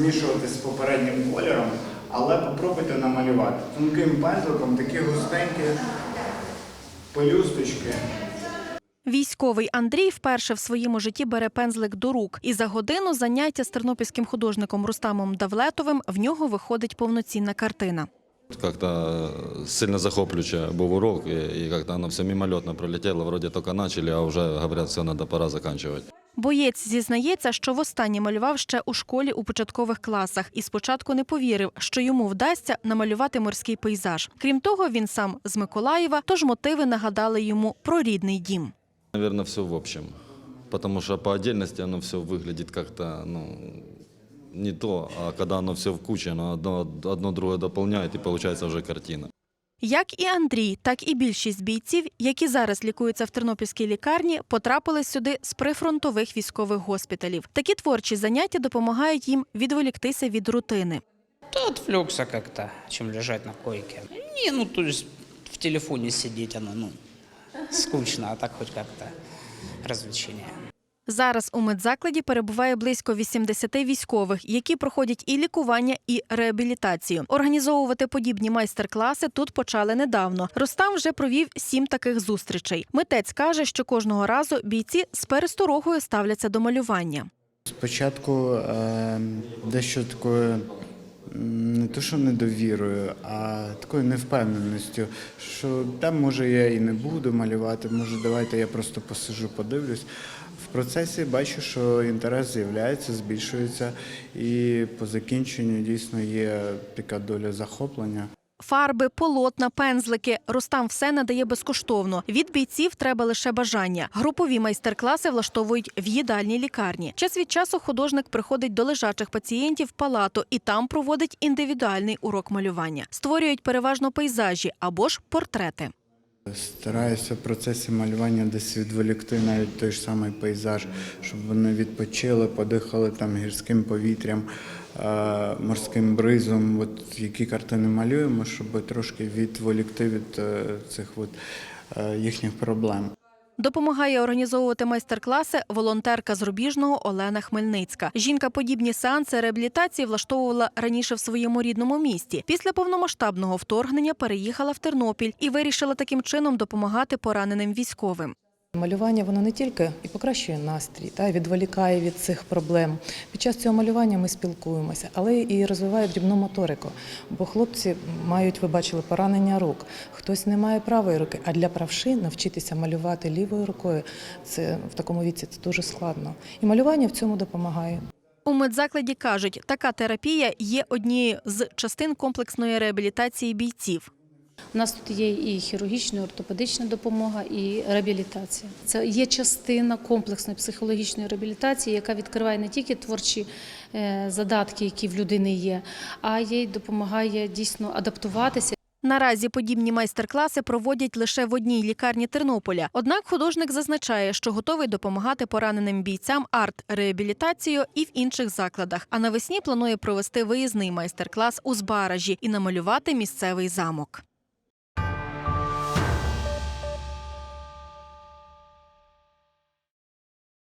змішувати з попереднім кольором, але попробуйте намалювати. Тонким пензликом такі густенькі пелюсточки. Військовий Андрій вперше в своєму житті бере пензлик до рук, і за годину заняття з тернопільським художником Рустамом Давлетовим в нього виходить повноцінна картина. Как-то сильно захоплююче був урок, і, і как-то оно все мимолетно пролетело, вроде только начали, а вже говорять, все, надо пора заканчивать. Боєць зізнається, що востаннє малював ще у школі у початкових класах, і спочатку не повірив, що йому вдасться намалювати морський пейзаж. Крім того, він сам з Миколаєва, тож мотиви нагадали йому про рідний дім. Наверное, все в общем. Потому что по отдельности оно все выглядит как-то, ну, не то, а когда оно все в куче, оно одно, одно другое дополняет, и получается уже картина. Як і Андрій, так і більшість бійців, які зараз лікуються в тернопільській лікарні, потрапили сюди з прифронтових військових госпіталів. Такі творчі заняття допомагають їм відволіктися від рутини. Да отвлекся как-то, чем лежать на койке. Не, ну то в телефоне сидеть оно, ну, скучно, а так хоть как-то развлечение. Зараз у медзакладі перебуває близько 80 військових, які проходять і лікування, і реабілітацію. Організовувати подібні майстер-класи тут почали недавно. Ростам вже провів сім таких зустрічей. Митець каже, що кожного разу бійці з пересторогою ставляться до малювання. Спочатку е, дещо такою не то, що недовірою, а такою невпевненістю, що там може я і не буду малювати, може давайте я просто посижу, подивлюсь. Процесі бачу, що інтерес з'являється, збільшується, і по закінченню дійсно є така доля захоплення. Фарби, полотна, пензлики. Ростам все надає безкоштовно. Від бійців треба лише бажання. Групові майстер-класи влаштовують в їдальній лікарні. Час від часу художник приходить до лежачих пацієнтів в палату і там проводить індивідуальний урок малювання. Створюють переважно пейзажі або ж портрети. Стараюся в процесі малювання десь відволікти навіть той ж самий пейзаж, щоб вони відпочили, подихали там гірським повітрям, е, морським бризом. От які картини малюємо, щоб трошки відволікти від е, цих от, е, їхніх проблем. Допомагає організовувати майстер-класи волонтерка з Рубіжного Олена Хмельницька. Жінка подібні сеанси реабілітації влаштовувала раніше в своєму рідному місті. Після повномасштабного вторгнення переїхала в Тернопіль і вирішила таким чином допомагати пораненим військовим. Малювання воно не тільки і покращує настрій, та відволікає від цих проблем. Під час цього малювання ми спілкуємося, але і розвиває дрібну моторику. Бо хлопці мають, ви бачили, поранення рук. Хтось не має правої руки, а для правши навчитися малювати лівою рукою це в такому віці це дуже складно. І малювання в цьому допомагає. У медзакладі кажуть, така терапія є однією з частин комплексної реабілітації бійців. У нас тут є і хірургічна, і ортопедична допомога, і реабілітація. Це є частина комплексної психологічної реабілітації, яка відкриває не тільки творчі е, задатки, які в людини є, а й допомагає дійсно адаптуватися. Наразі подібні майстер-класи проводять лише в одній лікарні Тернополя. Однак художник зазначає, що готовий допомагати пораненим бійцям арт-реабілітацією і в інших закладах. А навесні планує провести виїзний майстер-клас у Збаражі і намалювати місцевий замок.